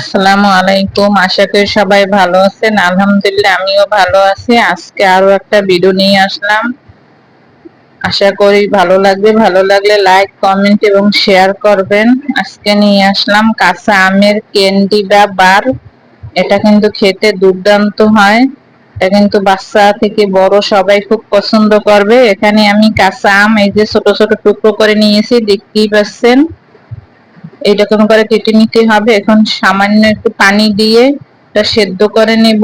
আসসালামু আলাইকুম। আশা করি সবাই ভালো আছেন। আলহামদুলিল্লাহ, আমিও ভালো আছি। আজকে আরও একটা ভিডিও নিয়ে আসলাম। আশা করি ভালো লাগবে। ভালো লাগলে লাইক কমেন্ট এবং শেয়ার করবেন। আজকে নিয়ে আসলাম কাঁচা আমের ক্যান্ডি বা বার। এটা কিন্তু খেতে দুর্দান্ত হয়। এটা কিন্তু বাচ্চা থেকে বড় সবাই খুব পছন্দ করবে। এখানে আমি কাঁচা আম এই যে ছোট ছোট টুকরো করে নিয়েছি। দেখতেই পাচ্ছেন। এইরকম করে কেটে নিতে হবে? এখন সামান্য একটু পানি দিয়ে এটা সেদ্ধ করে নেব।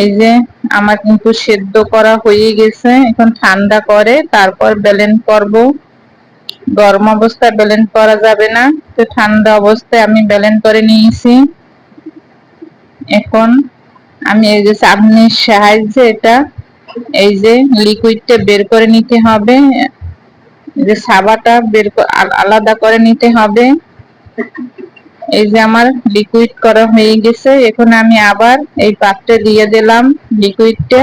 এই যে আমার কিন্তু সেদ্ধ করা হয়ে গেছে। এখন ঠান্ডা করে তারপর ব্যালেন্স করব। গরম অবস্থায় ব্যালেন্স করা যাবে না। তো ঠান্ডা অবস্থায় আমি ব্যালেন্স করে নিয়েছি। এখন আমি এই যে চাটনির সাহায্যে এটা, এই যে লিকুইডটা বের করে নিতে হবে। যে সাবাটা বের আলাদা করে নিতে হবে। এই যে আমার লিকুইড করা হয়ে গেছে। এখন আমি আবার এই পাত্রে দিয়ে দিলাম লিকুইডটা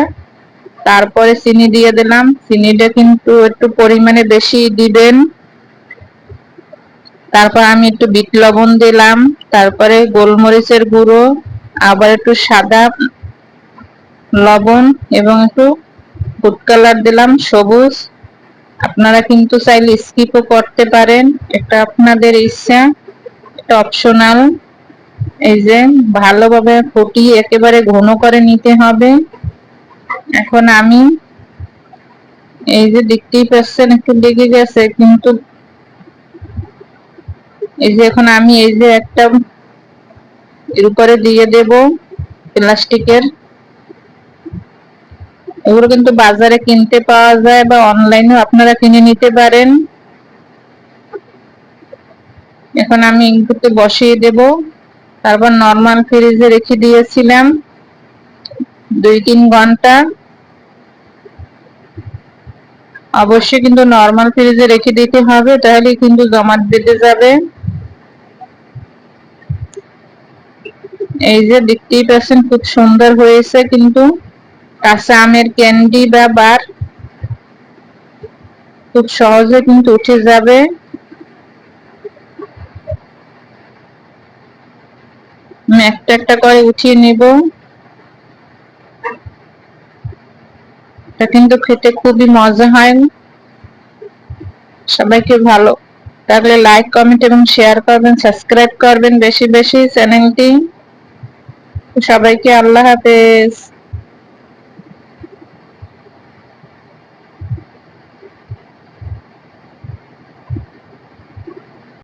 তারপরে চিনি দিয়ে দিলাম। চিনিটা কিন্তু একটু পরিমাণে বেশি দিবেন। তারপর আমি একটু বিট লবণ দিলাম। তারপরে গোলমরিচের গুঁড়ো, আবার একটু সাদা লবণ এবং একটু ফুড কালার দিলাম, সবুজ। আপনারা কিন্তু চাইলে স্কিপও করতে পারেন। এটা আপনাদের ইচ্ছা, এটা অপশনাল এই যে, ভালোভাবে ফুটিয়ে একেবারে ঘন করে নিতে হবে। এখন আমি, এই যে দেখতেই পাচ্ছেন, একটু লেগে গেছে, কিন্তু এই যে এখন আমি এই যে একটা এর উপরে দিয়ে দেব প্লাস্টিকের। এগুলো কিন্তু বাজারে কিনতে পাওয়া যায় বা অনলাইনে আপনারা কিনে নিতে পারেন। এখন আমি একটু বসিয়ে দেব। তারপর নর্মাল ফ্রিজে রেখে দিয়েছিলাম। দুই তিন ঘণ্টা। অবশ্যই কিন্তু নর্মাল ফ্রিজে রেখে দিতে হবে তাহলে কিন্তু জমাট বেঁধে যাবে। এই যে দেখতেই পাচ্ছেন খুব সুন্দর হয়েছে কিন্তু। কাঁচা ক্যান্ডি বা বার খুব সহজে কিন্তু উঠে যাবে। একটা একটা করে উঠিয়ে নিব। এটা কিন্তু খেতে খুবই মজা হয়। সবাইকে ভালো তাহলে লাইক কমেন্ট এবং শেয়ার করবেন সাবস্ক্রাইব করবেন বেশি বেশি চ্যানেলটি। সবাইকে আল্লাহ হাফেজ।